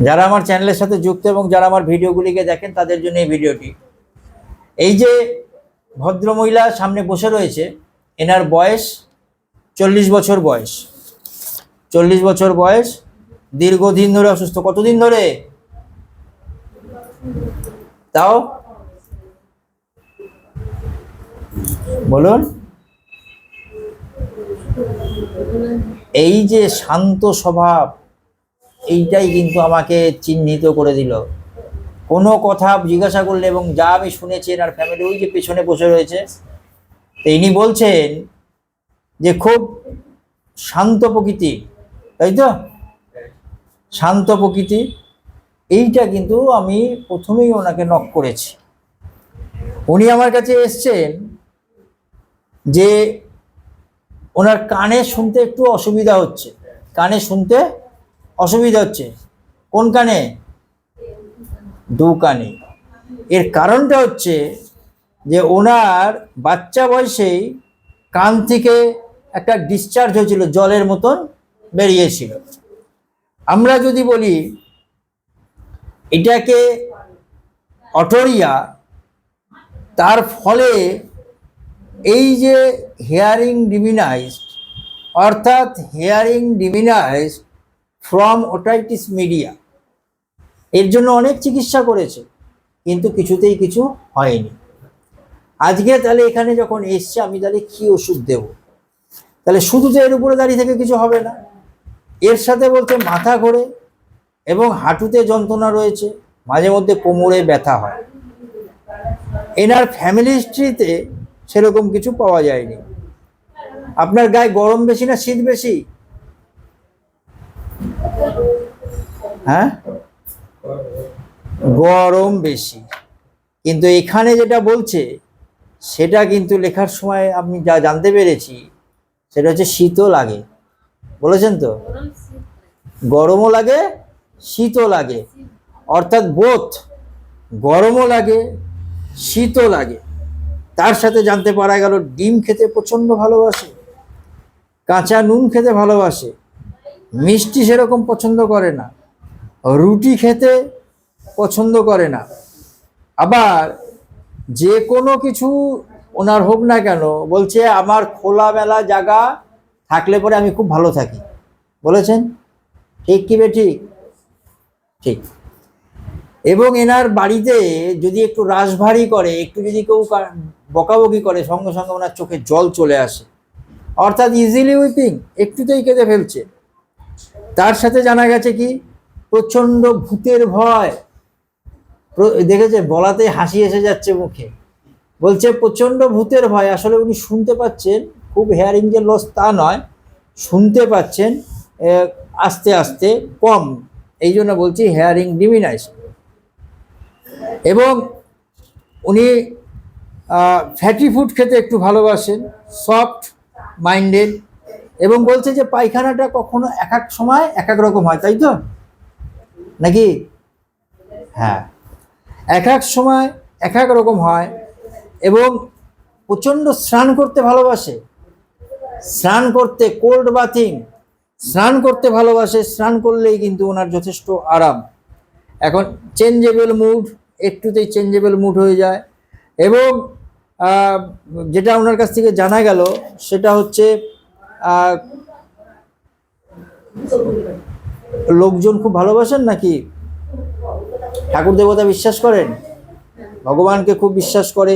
যারা আমার চ্যানেলের সাথে যুক্ত এবং যারা আমার ভিডিওগুলিকে দেখেন, তাদের জন্য এই ভিডিওটি। এই যে ভদ্রমহিলা সামনে বসে রয়েছে, এনার বয়স চল্লিশ বছর বয়স। চল্লিশ বছর বয়স, দীর্ঘদিন ধরে অসুস্থ। কতদিন ধরে? তাও? বলুন। এই যে শান্ত স্বভাব এইটাই কিন্তু আমাকে চিহ্নিত করে দিল। কোনো কথা জিজ্ঞাসা করলে এবং যা আমি শুনেছি আর ফ্যামিলি ওই যে পেছনে বসে রয়েছে, তো বলছেন যে খুব শান্ত প্রকৃতি, তাই তো? শান্ত প্রকৃতি, এইটা কিন্তু আমি প্রথমেই ওনাকে নক করেছি। উনি আমার কাছে এসছেন যে ওনার কানে শুনতে একটু অসুবিধা হচ্ছে। কানে শুনতে অসুবিধা হচ্ছে। কোন কানে দু কানে এর কারণটা হচ্ছে যে ওনার বাচ্চা বয়সেই কান থেকে একটা ডিসচার্জ হয়েছিল, জলের মতন বেরিয়েছিল। আমরা যদি বলি, এটাকে অটোরিয়া, তার ফলে এই যে হেয়ারিং ডিমিনাইজড অর্থাৎ hearing diminished from otitis media এর জন্য অনেক চিকিৎসা করেছে, কিন্তু কিছুতেই কিছু হয়নি। আজকে তাহলে এখানে যখন এসছে, আমি তাহলে কি ওষুধ দেব? তাহলে শুধু তো এর উপরে দাঁড়িয়ে থেকে কিছু হবে না। এর সাথে বলতে মাথা ঘোরে এবং হাঁটুতে যন্ত্রণা রয়েছে, মাঝে মধ্যে কোমরে ব্যথা হয়। এনার ফ্যামিলি হিস্ট্রিতে সেরকম কিছু পাওয়া যায়নি। আপনার গায়ে গরম বেশি না, শীত বেশি? হ্যাঁ? গরম বেশি। কিন্তু এখানে যেটা বলছে, সেটা কিন্তু লেখার সময় আমি যা জানতে পেরেছি, সেটা হচ্ছে শীতও লাগে। বলেছেন তো? গরমও লাগে, শীতও লাগে। অর্থাৎ বোথ গরমও লাগে, শীতও লাগে। তার সাথে জানতে পারা গেল, ডিম খেতে প্রচণ্ড ভালোবাসে। কাঁচা নুন খেতে ভালোবাসে। মিষ্টি সেরকম পছন্দ করে না, রুটি খেতে পছন্দ করে না। আবার যে কোনো কিছু ওনার হোক না কেন বলছে, আমার খোলামেলা জায়গা থাকলে পরে আমি খুব ভালো থাকি। বলেছেন? ঠিক কি বে ঠিক? ঠিক। এবং এনার বাড়িতে যদি একটু রাশভারী করে, একটু যদি কেউ বকাবকি করে, সঙ্গে সঙ্গে ওনার চোখে জল চলে আসে, অর্থাৎ ইজিলি উইপিং একটুতেই কেঁদে ফেলছে। তার সাথে জানা গেছে কি? প্রচণ্ড ভূতের ভয়। দেখেছে? বলাতে হাসি এসে যাচ্ছে মুখে। বলছে, প্রচণ্ড ভূতের ভয়। আসলে উনি শুনতে পাচ্ছেন, খুব হেয়ারিং যে লস তা নয়, শুনতে পাচ্ছেন আস্তে আস্তে কম। এই জন্য বলছি হেয়ারিং ডিমিনাইজ এবং উনি ফ্যাটি ফুড খেতে একটু ভালোবাসেন, সফট মাইন্ডেড। এবং বলছে যে পায়খানাটা কখনো এক এক সময় এক এক রকম হয়, তাই তো? নাকি? হ্যাঁ। এক এক সময় এক এক রকম হয় এবং প্রচণ্ড স্নান করতে ভালোবাসে। স্নান করতে কোল্ড বাথিং স্নান করতে ভালোবাসে, স্নান করলেই কিন্তু ওনার যথেষ্ট আরাম। এখন চেঞ্জেবল মুড একটুতেই চেঞ্জেবল মুড হয়ে যায়। এবং যেটা ওনার কাছ থেকে জানা গেল, সেটা হচ্ছে লোকজন খুব ভালোবাসেন নাকি? ঠাকুর দেবতা বিশ্বাস করেন? ভগবানকে খুব বিশ্বাস করে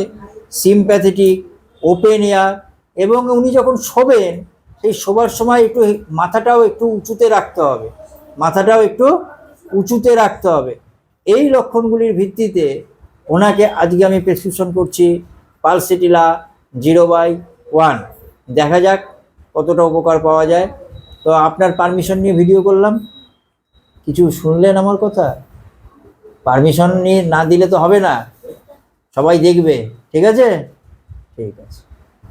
সিম্প্যাথেটিক ওপেন এয়ার এবং উনি যখন শোবেন, সেই শোবার সময় একটু মাথাটাও একটু উঁচুতে রাখতে হবে। মাথাটাও একটু উঁচুতে রাখতে হবে। এই লক্ষণগুলির ভিত্তিতে ওনাকে আজকে আমি প্রেসক্রিপশন করছি, পালসেটিলা জিরো বাই ওয়ান। দেখা যাক কতটা উপকার পাওয়া যায়। তো আপনার পারমিশন নিয়ে ভিডিও করলাম। কিছু শুনলেন আমার কথা? পারমিশন নিয়ে না দিলে তো হবে না। সবাই দেখবে, ঠিক আছে? ঠিক আছে।